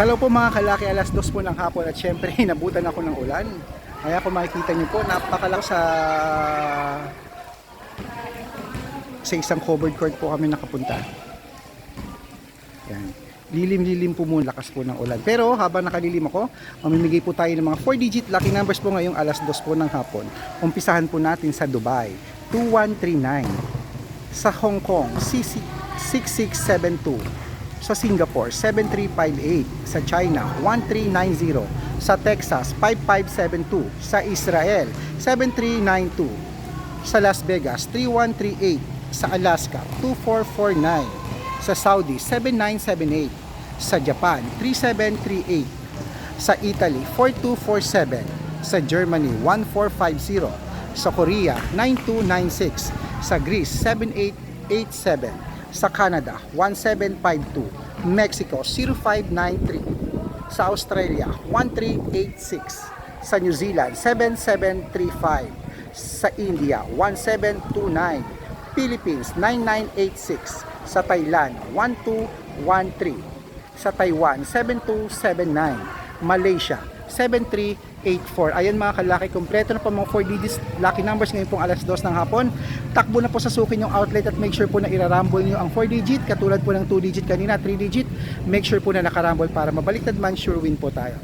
Hello po mga kalaki, alas dos po ng hapon at syempre nabutan ako ng ulan. Kaya kung makikita niyo po, napakalak sa sa isang covered court po kami nakapunta. Yan. Lilim-lilim po muna, lakas po ng ulan. Pero habang nakalilim ako, mamimigay po tayo ng mga 4-digit lucky numbers po ngayong alas dos po ng hapon. Umpisahan po natin sa Dubai, 2139. Sa Hong Kong, CC 6672 sa Singapore 7358 sa China 1390 sa Texas 5572 sa Israel 7392 sa Las Vegas 3138 sa Alaska 2449 sa Saudi 7978 sa Japan 3738 sa Italy 4247 sa Germany 1450 sa Korea 9296 sa Greece 7887 sa Canada 1752 Mexico 0593 sa Australia 1386 sa New Zealand 7735 sa India 1729 Philippines 9986 sa Thailand 1213 sa Taiwan 7279 Malaysia 7384 ayan mga kalaki kompleto na po mga 4 digits. Lucky numbers ngayon pong alas 2 ng hapon. Takbo na po sa sukin yung outlet at make sure po na irarumble nyo ang 4 digit. Katulad po ng 2 digit kanina 3 digit. Make sure po na nakarumble para mabaliktad man sure win po tayo